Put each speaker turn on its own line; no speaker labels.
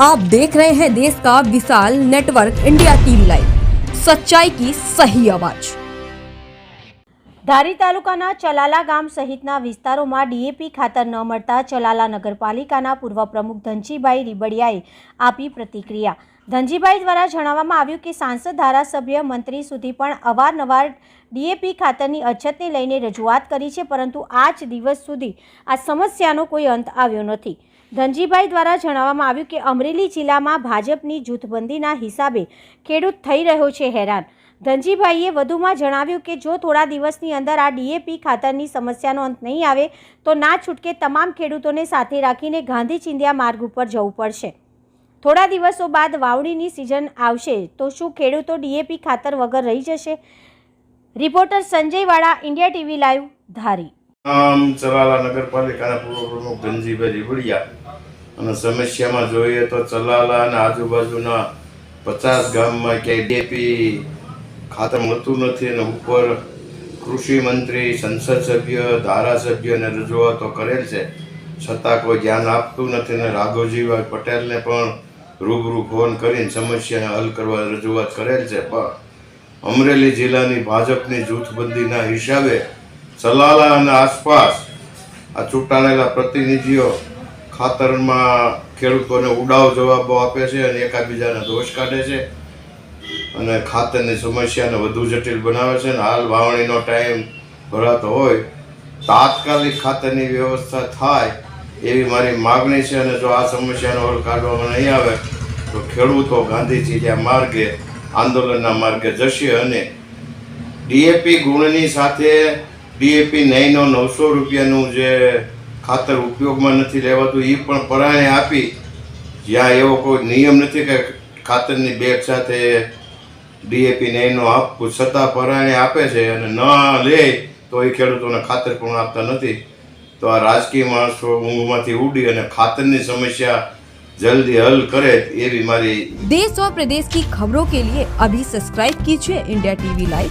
आप देख रहे हैं देश का विशाल नेटवर्क इंडिया टीवी लाइव सच्चाई की सही आवाज
ધારી તાલુકાના ચલાલા ગામ સહિતના વિસ્તારોમાં ડીએપી ખાતર ન મળતા ચલાલા નગરપાલિકાના પૂર્વ પ્રમુખ ધનજીભાઈ રીબડિયાએ આપી પ્રતિક્રિયા ધનજીભાઈ દ્વારા જણાવવામાં આવ્યું કે સાંસદ ધારાસભ્ય મંત્રી સુધી પણ અવારનવાર ડીએપી ખાતરની અછતને લઈને રજૂઆત કરી છે પરંતુ આજ દિવસ સુધી આ સમસ્યાનો કોઈ અંત આવ્યો નથી ધનજીભાઈ દ્વારા જણાવવામાં આવ્યું કે અમરેલી જિલ્લામાં ભાજપની જૂથબંધીના હિસાબે ખેડૂત થઈ રહ્યો છે હેરાન. ધનજીભાઈએ વધુમાં જણાવ્યું કે જો થોડા દિવસની અંદર આ ડીએપી ખાતરની સમસ્યાનો અંત નહીં આવે, તો ના છૂટકે તમામ ખેડૂતોને સાથે રાખીને ગાંધી ચિંધ્યા માર્ગ ઉપર જવું પડશે. થોડા દિવસો બાદ વાવણીની સિઝન આવશે, તો શું ખેડૂતો ડીએપી ખાતર વગર રહી જશે? રિપોર્ટર સંજય વાળા ઇન્ડિયા ટીવી લાઈવ, ધારી.
આમ ચલાલા નગરપાલિકાના પૂર્વ પ્રમુખ ધનજીભાઈ રીબડિયા અને સમસ્યામાં જોઈએ તો ચલાલા અને આજુબાજુના પચાસ ગામમાં ક્યાંય ડીએપી ખાતર મળતું નથી અને ઉપર કૃષિ મંત્રી, સંસદ સભ્ય ધારાસભ્યને રજૂઆતો કરેલ છે. છતાં કોઈ ધ્યાન આપતું નથી અને રાઘવજીભાઈ પટેલને પણ રૂબરૂ ફોન કરીને સમસ્યાને હલ કરવા રજૂઆત કરેલ છે. પણ અમરેલી જિલ્લાની ભાજપની જૂથબંધીના હિસાબે સલાલા અને આસપાસ આ ચૂંટાયેલા પ્રતિનિધિઓ ખાતરમાં ખેડૂતોને ઉડાવ જવાબો આપે છે અને એકાબીજાના દોષ કાઢે છે અને ખાતરની સમસ્યાને વધુ જટિલ બનાવે છે અને હાલ વાવણીનો ટાઈમ ભરાતો હોય, તાત્કાલિક ખાતરની વ્યવસ્થા થાય એવી મારી માગણી છે અને જો આ સમસ્યાનો હલ કાઢવામાં નહીં આવે, તો ખેડૂતો ગાંધીજી માર્ગે, આંદોલનના માર્ગે જશે અને ડીએપી ગુણની સાથે ડીએપી નહીંનો નવસો રૂપિયાનું જે ખાતર ઉપયોગમાં નથી લેવાતું એ પણ પરાણે આપી જ્યાં એવો કોઈ નિયમ નથી કે ખાતરની બેગ સાથે ડીએપી નહીંનો આપવું છતાં પરાણે આપે છે અને ન લે તો એ ખેડૂતોને ખાતર પણ આપતા નથી તો આ રાજકીય માણસો ઊંઘમાંથી ઉડી અને ખાતરની સમસ્યા જલ્દી હલ કરે એવી મારી
देश और प्रदेश की खबरों के लिए अभी सब्सक्राइब कीजिए इंडिया टीवी लाइव